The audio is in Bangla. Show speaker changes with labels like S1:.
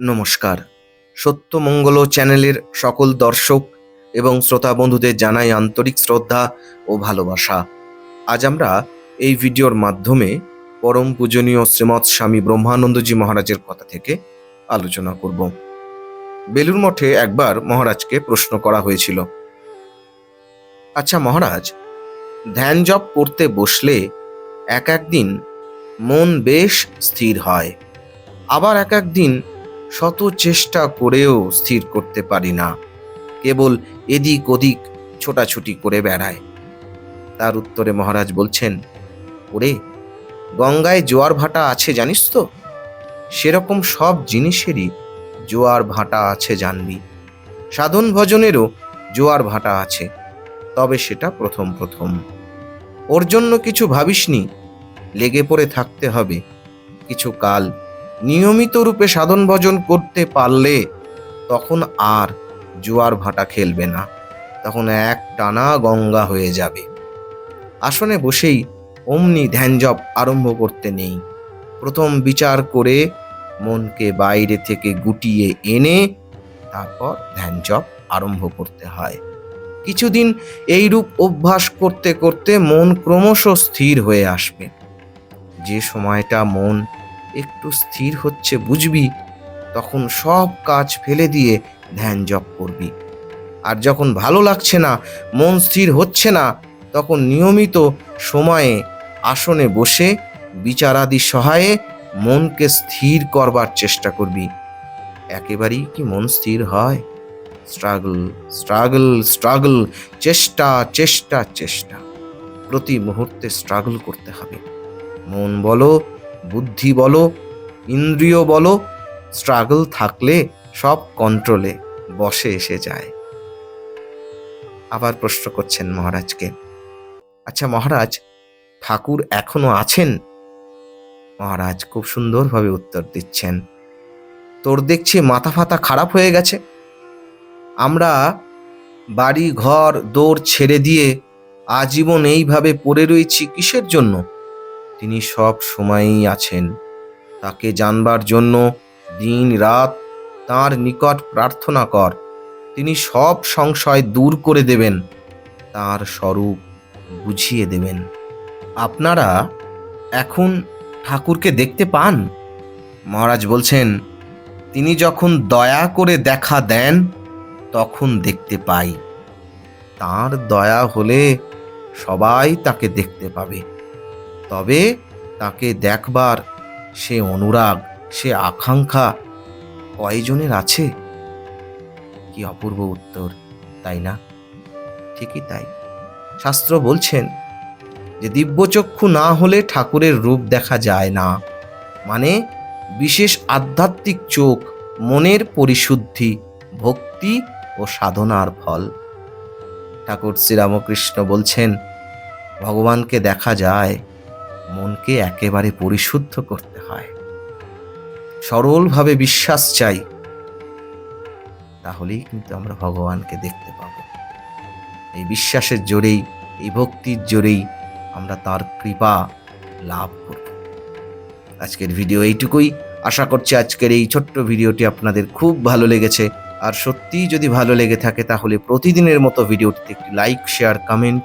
S1: নমস্কার। সত্যমঙ্গল চ্যানেলের সকল দর্শক এবং শ্রোতা বন্ধুদের জানাই আন্তরিক শ্রদ্ধা ও ভালোবাসা। আজ আমরা এই ভিডিওর মাধ্যমে পরম পূজনীয় শ্রীমৎ স্বামী ব্রহ্মানন্দজি মহারাজের কথা থেকে আলোচনা করব। বেলুর মঠে একবার মহারাজকে প্রশ্ন করা হয়েছিল। আচ্ছা মহারাজ, ধ্যান জপ করতে বসলে এক একদিন মন বেশ স্থির হয়। আবার এক একদিন শত চেষ্টা করেও স্থির করতে পারি না। কেবল এদিক ওদিক ছোটাছুটি করে বেড়ায়। তার উত্তরে মহারাজ বলছেন, ওরে, গঙ্গায় জোয়ার ভাটা আছে জানিস তো? সেরকম সব জিনিসেরই জোয়ার ভাটা আছে জানবি। সাধন ভজনেরও জোয়ার ভাটা আছে, তবে সেটা প্রথম প্রথম। ওর জন্য কিছু ভাবিসনি, লেগে পড়ে থাকতে হবে। কিছু কাল নিয়মিত রূপে সাধন ভজন করতে পারলে তখন আর জোয়ার ভাটা খেলবে না। তখন এক টানা গঙ্গা হয়ে যাবে। আসনে বসেই অমনি ধ্যান জপ আরম্ভ করতে নেই। প্রথম বিচার করে মনকে বাইরে থেকে গুটিয়ে এনে তারপর ধ্যান জপ আরম্ভ করতে হয়। কিছুদিন এইরূপ অভ্যাস করতে করতে মন ক্রমশ স্থির হয়ে আসবে। যে সময়টা মন একটু স্থির হচ্ছে বুঝবি, তখন সব কাজ ফেলে দিয়ে ধ্যান জপ করবি। আর যখন ভালো লাগছে না, মন স্থির হচ্ছে না, তখন নিয়মিত সময়ে আসনে বসে বিচারাদি সহায়ে মনকে স্থির করবার চেষ্টা করবি। একেবারেই কি মন স্থির হয়? স্ট্রাগল স্ট্রাগল স্ট্রাগল, চেষ্টা চেষ্টা চেষ্টা। প্রতি মুহূর্তে স্ট্রাগল করতে হবে। মন বলো বুদ্ধি বলো, ইন্দ্রিয় বলো স্ট্রাগল থাকলে সব কন্ট্রোলে বসে এসে যায়। আবার প্রশ্ন করছেন মহারাজকে আচ্ছা মহারাজ, ঠাকুর এখনও আছেন? মহারাজ খুব সুন্দরভাবে উত্তর দিচ্ছেন, তোর দেখছি মাথা ফাতা খারাপ হয়ে গেছে। আমরা বাড়ি, ঘর দৌড় ছেড়ে দিয়ে আজীবন এইভাবে পড়ে রয়েছি কিসের জন্য? তিনি সব সময়ই আছেন। তাকে জানবার জন্য দিন রাত তার নিকট প্রার্থনা কর। তিনি সব সংশয় দূর করে দেবেন, তার স্বরূপ বুঝিয়ে দেবেন। আপনারা এখন ঠাকুরকে দেখতে পান? মহারাজ বলছেন, তিনি যখন দয়া করে দেখা দেন, তখন দেখতে পাই। তার দয়া হলে সবাই তাকে দেখতে পাবে। তবে তাকে দেখবার সে অনুরাগ, সে আকাঙ্ক্ষা কয়জনের আছে? কি অপূর্ব উত্তর, তাই না? ঠিকই তাই। শাস্ত্র বলছেন যে দিব্যচক্ষু না হলে ঠাকুরের রূপ দেখা যায় না। মানে বিশেষ আধ্যাত্মিক চোখ, মনের পরিশুদ্ধি, ভক্তি ও সাধনার ফল। ঠাকুর শ্রীরামকৃষ্ণ বলছেন, ভগবানকে দেখা যায় মনকে একেবারে পরিশুদ্ধ করতে হয়। সরলভাবে বিশ্বাস চাই। তাহলেই কিন্তু আমরা ভগবানকে দেখতে পাব। এই বিশ্বাসের জোরেই, এই ভক্তির জোরেই আমরা তার কৃপা লাভ করব। আজকের ভিডিও এইটুকুই। আশা করছি আজকের এই ছোট্ট ভিডিওটি আপনাদের খুব ভালো লেগেছে। আর সত্যিই যদি ভালো লেগে থাকে, তাহলে প্রতিদিনের মতো ভিডিওটিতে একটি লাইক শেয়ার কমেন্ট